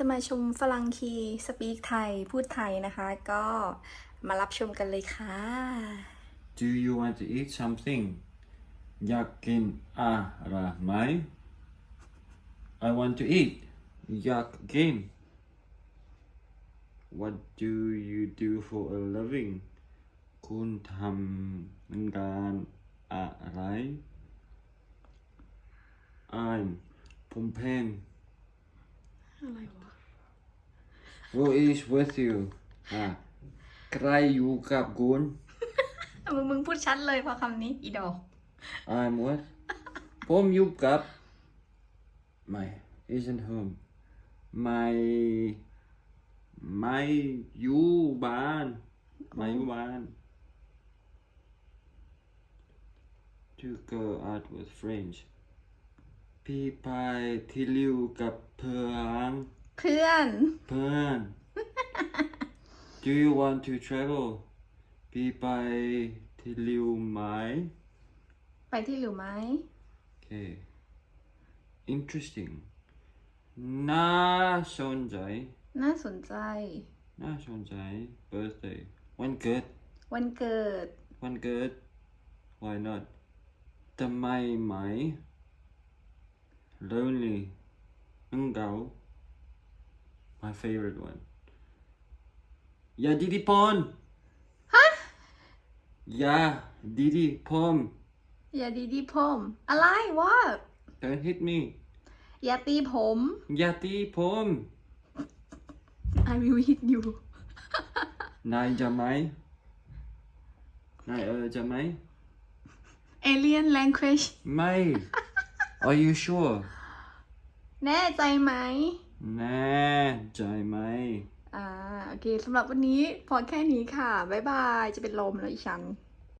จะมาชมฝรั่งคีสปีกไทย พูดไทยนะคะ ก็มารับชมกันเลยค่ะ Do you want to eat something? อยากกินอะไรไหม I want to eat อยากกิน What do you do for a living? คุณทำงานอะไร I'm ผมเพนอะไรวะ Who is with you อะใครอยู่กับคุณ มึงมึงพูดชัดเลยพอคำนี้ อีดอก I'm what ผมอยู่กับ my isn't home my ไม่อยู่บ้านไม่อยู่บ้าน to go out with friends พี่ไปที่ลิวกับเพื่อน เพื่อน เพื่อน Do you want to travel พี่ไปที่ลิวไหม ไปที่หรือไหม Okay. Interesting. น่าสนใจ น่าสนใจ น่าสนใจ birthday วันเกิด วันเกิด วันเกิด why not ทำไมไหม lonely อังเกา my favorite one อย่าดีดีพรฮะอย่าดีดีพรอย่าดีดีผม อะไรวะ don't hit me อย่าตีผมอย่าตีผม I will hit you นายจะไหมนายเออจะไหม Alien language ไม่ Are you sure แน่ใจไหม แน่ใจไหม อ่า โอเคสำหรับวันนี้พอแค่นี้ค่ะ บ๊ายบาย จะเป็นลมแล้วอีฉัน